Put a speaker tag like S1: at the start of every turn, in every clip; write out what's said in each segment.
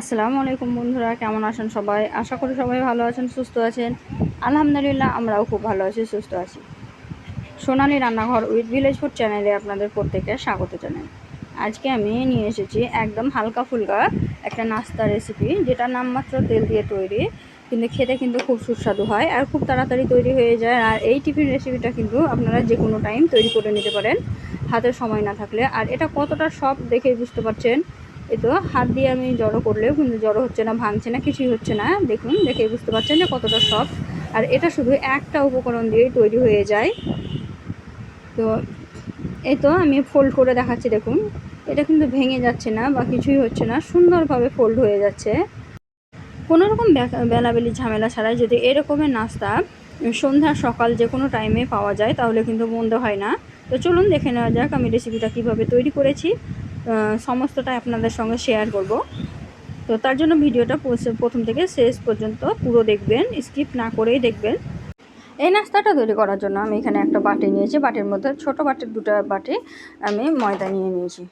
S1: আসসালামু আলাইকুম বন্ধুরা, কেমন আছেন সবাই? আশা করি সবাই ভালো আছেন, সুস্থ আছেন। আলহামদুলিল্লাহ আমরাও খুব ভালো আছি, সুস্থ আছি। সোনালি রান্নাঘর উইথ ভিলেজ ফুড চ্যানেলে আপনাদের প্রত্যেককে স্বাগত জানাই। আজকে আমি নিয়ে এসেছি একদম হালকা ফুলকা একটা নাস্তা রেসিপি যেটা নামমাত্র তেল দিয়ে তৈরি। কিন্তু খেতে কিন্তু খুব সুস্বাদু হয় আর খুব তাড়াতাড়ি তৈরি হয়ে যায়। আর এই টিফিন রেসিপিটা কিন্তু আপনারা যে কোনো টাইম তৈরি করে নিতে পারেন হাতের সময় না থাকলে। আর এটা কতটা সব দেখেই বুঝতে পারছেন এই তো, হাত দিয়ে আমি জড়ো করলেও কিন্তু জড়ো হচ্ছে না, ভাঙছে না, কিছুই হচ্ছে না। দেখুন দেখে বুঝতে পারছেন যে কতটা সফট আর এটা শুধু একটা উপকরণ দিয়েই তৈরি হয়ে যায়। তো এই তো, আমি ফোল্ড করে দেখাচ্ছি, দেখুন। এটা কিন্তু ভেঙে যাচ্ছে না বা কিছুই হচ্ছে না, সুন্দরভাবে ফোল্ড হয়ে যাচ্ছে। কোনো রকম বেলাবেলি ঝামেলা ছাড়াই যদি এরকমের নাস্তা সন্ধ্যা, সকাল যে কোনো টাইমে পাওয়া যায়, তাহলে কিন্তু মন্দ হয় না। তো চলুন দেখে নেওয়া যাক আমি রেসিপিটা কীভাবে তৈরি করেছি। সমস্তটাই আপনাদের সঙ্গে শেয়ার করব। তো তার জন্য ভিডিওটা প্রথম থেকে শেষ পর্যন্ত পুরো দেখবেন স্কিপ না করেই দেখবেন। এই নাস্তাটা তৈরি করার জন্য আমি এখানে একটা বাটি নিয়েছি। বাটির মধ্যে ছোট বাটির দুটো বাটি আমি ময়দা নিয়ে নিয়েছি।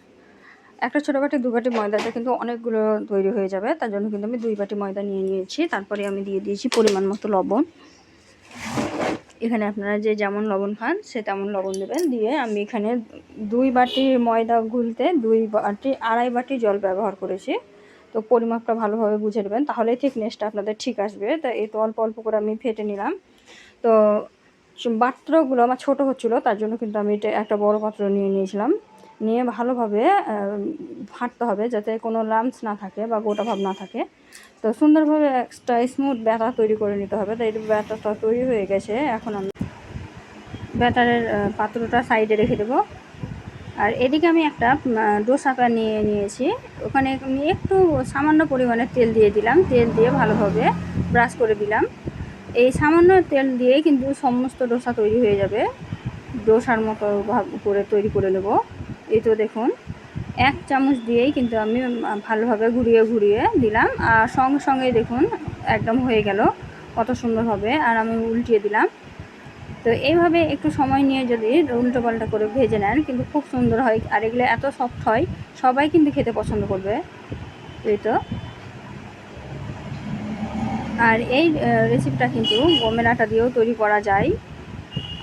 S1: একটা ছোটো বাটি, দু বাটি ময়দাটা কিন্তু অনেকগুলো তৈরি হয়ে যাবে। তার জন্য কিন্তু আমি দুই বাটি ময়দা নিয়ে নিয়েছি। তারপরে আমি দিয়ে দিয়েছি পরিমাণ মতো লবণ। এখানে আপনারা যে যেমন লবণ খান, সে তেমন লবণ দেবেন। দিয়ে আমি এখানে দুই বাটি ময়দা গুলতে দুই বাটি, আড়াই বাটি জল ব্যবহার করেছি। তো পরিমাপটা ভালোভাবে বুঝে নেবেন, তাহলেই থিকনেসটা আপনাদের ঠিক আসবে। তা এই তো অল্প অল্প করে আমি ফেটে নিলাম। তো পাত্রগুলো আমার ছোটো হচ্ছিল, তার জন্য কিন্তু আমি এটা একটা বড় পাত্র নিয়ে নিয়েছিলাম। নিয়ে ভালোভাবে ফাটতে হবে যাতে কোনো লামস না থাকে বা গোটা ভাব না থাকে। তো সুন্দরভাবে একটা স্মুথ ব্যাটার তৈরি করে নিতে হবে। তো এই ব্যাটারটা তৈরি হয়ে গেছে। এখন আমি ব্যাটারের পাত্রটা সাইডে রেখে দেবো। আর এদিকে আমি একটা ডোসাটা নিয়ে নিয়েছি। ওখানে আমি একটু সামান্য পরিমাণে তেল দিয়ে দিলাম। তেল দিয়ে ভালোভাবে ব্রাশ করে দিলাম। এই সামান্য তেল দিয়েই কিন্তু সমস্ত ডোসা তৈরি হয়ে যাবে। ডোসার মতো করে তৈরি করে নেব। এই তো দেখুন, এক চামচ দিয়েই কিন্তু আমি ভালোভাবে ঘুরিয়ে ঘুরিয়ে দিলাম। আর সঙ্গে সঙ্গে দেখুন, একদম হয়ে গেল। কত সুন্দর হবে। আর আমি উল্টিয়ে দিলাম। তো এইভাবে একটু সময় নিয়ে যদি উল্টো পাল্টা করে ভেজে নেন, কিন্তু খুব সুন্দর হয়। আর এগুলো এত সফট হয়, সবাই কিন্তু খেতে পছন্দ করবে। এই তো। আর এই রেসিপিটা কিন্তু গমের আটা দিয়েও তৈরি করা যায়।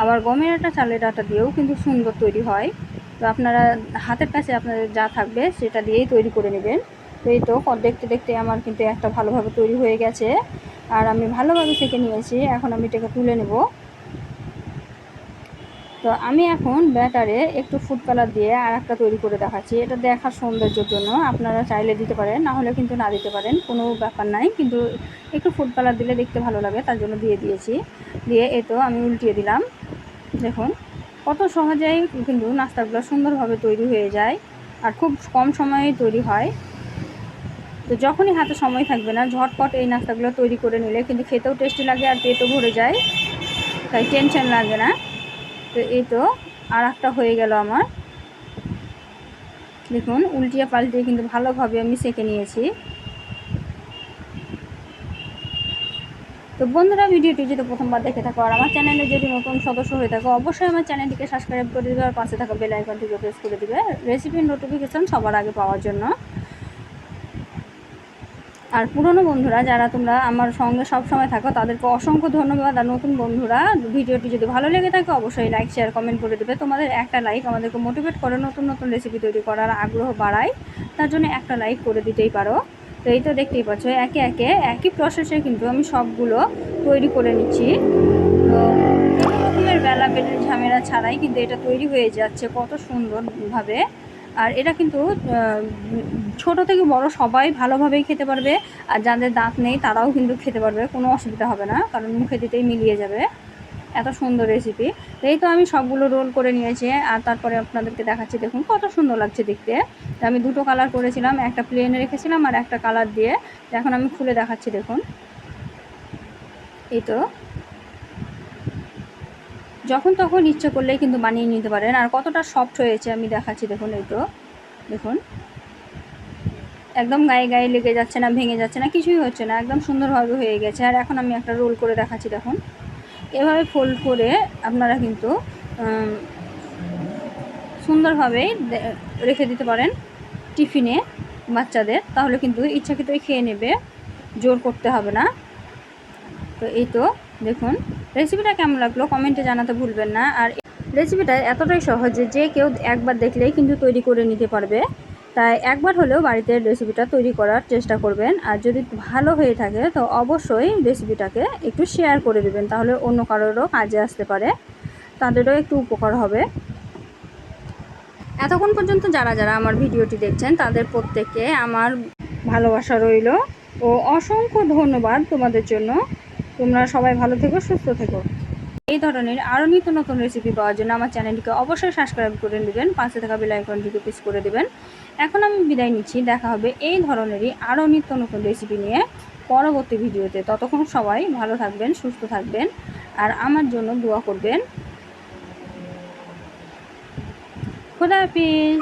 S1: আবার গমের আটা চালের আটা দিয়েও কিন্তু সুন্দর তৈরি হয়। তো আপনারা হাতের কাছে আপনাদের যা থাকবে সেটা দিয়েই তৈরি করে নেবেন। তো এই তো দেখতে দেখতে আমার কিন্তু একটা ভালোভাবে তৈরি হয়ে গেছে। আর আমি ভালোভাবে থেকে নিয়েছি, এখন আমি এটাকে তুলে নেব। তো আমি এখন ব্যাটারে একটু ফুড কালার দিয়ে আর একটা তৈরি করে দেখাচ্ছি। এটা দেখার সৌন্দর্যের জন্য আপনারা চাইলে দিতে পারেন, না হলে কিন্তু না দিতে পারেন, কোনো ব্যাপার নাই। কিন্তু একটু ফুড কালার দিলে দেখতে ভালো লাগে, তার জন্য দিয়ে দিয়েছি। দিয়ে এ তো আমি উল্টিয়ে দিলাম। দেখুন। কত সহজেই কিন্তু নাস্তাগুলো সুন্দরভাবে তৈরি হয়ে যায় আর খুব কম সময়েই তৈরি হয়। তো যখনই হাতে সময় থাকবে না, ঝটপট এই নাস্তাগুলো তৈরি করে নিলে কিন্তু খেতেও টেস্টি লাগে আর পেটও ভরে যায়, তাই টেনশন লাগে না। তো এই তো আর একটা হয়ে গেল আমার। দেখুন, উল্টিয়ে পাল্টিয়ে কিন্তু ভালোভাবে আমি সেঁকে নিয়েছি। তো বন্ধুরা, ভিডিওটি যদি প্রথমবার দেখে থাকো আর আমার চ্যানেলে যদি নতুন সদস্য হয়ে থাকো, অবশ্যই আমার চ্যানেলটিকে সাবস্ক্রাইব করে দেবে আর পাশে থাকা বেল আইকনটিকে প্রেস করে দেবে। রেসিপির নোটিফিকেশান সবার আগে পাওয়ার জন্য। আর পুরনো বন্ধুরা, যারা তোমরা আমার সঙ্গে সব সময় থাকো, তাদেরকে অসংখ্য ধন্যবাদ। আর নতুন বন্ধুরা, ভিডিওটি যদি ভালো লেগে থাকে, অবশ্যই লাইক শেয়ার কমেন্ট করে দেবে। তোমাদের একটা লাইক আমাদেরকে মোটিভেট করে নতুন নতুন রেসিপি তৈরি করার আগ্রহ বাড়ায়। তার জন্য একটা লাইক করে দিতেই পারো। তো এই তো দেখতেই পাচ্ছ, একে একে একই প্রসেসে কিন্তু আমি সবগুলো তৈরি করে নিচ্ছি। তো কোনো রকমের বেলা বেলের ঝামেলা ছাড়াই কিন্তু এটা তৈরি হয়ে যাচ্ছে কত সুন্দরভাবে। আর এটা কিন্তু ছোট থেকে বড় সবাই ভালোভাবেই খেতে পারবে। আর যাদের দাঁত নেই তারাও কিন্তু খেতে পারবে, কোনো অসুবিধা হবে না, কারণ মুখে দিতেই মিলিয়ে যাবে। এত সুন্দর রেসিপি এই তো আমি সবগুলো রোল করে নিয়েছি, আর তারপরে আপনাদেরকে দেখাচ্ছি, দেখুন কত সুন্দর লাগছে দেখতে। তো আমি দুটো কালার করেছিলাম, একটা প্লেনে রেখেছিলাম আর একটা কালার দিয়ে। এখন আমি খুলে দেখাচ্ছি, দেখুন। এই তো। যখন তখন ইচ্ছে করলেই কিন্তু বানিয়ে নিতে পারেন, আর কতটা সফট হয়েছে, আমি দেখাচ্ছি, দেখুন, এই তো। দেখুন। একদম গায়ে গায়ে লেগে যাচ্ছে না, ভেঙে যাচ্ছে না, কিছুই হচ্ছে না, একদম সুন্দরভাবে হয়ে গেছে। আর এখন আমি একটা রোল করে দেখাচ্ছি, দেখুন। এভাবে ফোল্ড করে আপনারা কিন্তু সুন্দরভাবে রেখে দিতে পারেন টিফিনে বাচ্চাদের। তাহলে কিন্তু ইচ্ছাকৃতই খেয়ে নেবে, জোর করতে হবে না। তো এই তো, দেখুন রেসিপিটা কেমন লাগল কমেন্টে জানাতে ভুলবেন না। আর রেসিপিটা এতটাই সহজ যে কেউ একবার দেখলেই কিন্তু তৈরি করে নিতে পারবে। তাই একবার হলেও বাড়িতে রেসিপিটা তৈরি করার চেষ্টা করবেন। আর যদি ভালো হয়ে থাকে, তো অবশ্যই রেসিপিটাকে একটু শেয়ার করে দেবেন, তাহলে অন্য কারোরও কাজে আসতে পারে। তাদেরও একটু উপকার হবে। এতক্ষণ পর্যন্ত যারা যারা আমার ভিডিওটি দেখছেন, তাদের প্রত্যেককে আমার ভালোবাসা রইল। ও অসংখ্য ধন্যবাদ তোমাদের জন্য। তোমরা সবাই ভালো থেকো, সুস্থ থেকো। এই ধরনের আরও নিত্য নতুন রেসিপি পাওয়ার জন্য আমার চ্যানেলটিকে অবশ্যই সাবস্ক্রাইব করে নেবেন পাশে থাকা বেল আইকনটিকে প্রেস করে দেবেন। এখন আমি বিদায় নিচ্ছি, দেখা হবে এই ধরনেরই আরও নিত্য নতুন রেসিপি নিয়ে পরবর্তী ভিডিওতে। ততক্ষণ সবাই ভালো থাকবেন, সুস্থ থাকবেন, আর আমার জন্য দোয়া করবেন। খোদা হাফিজ।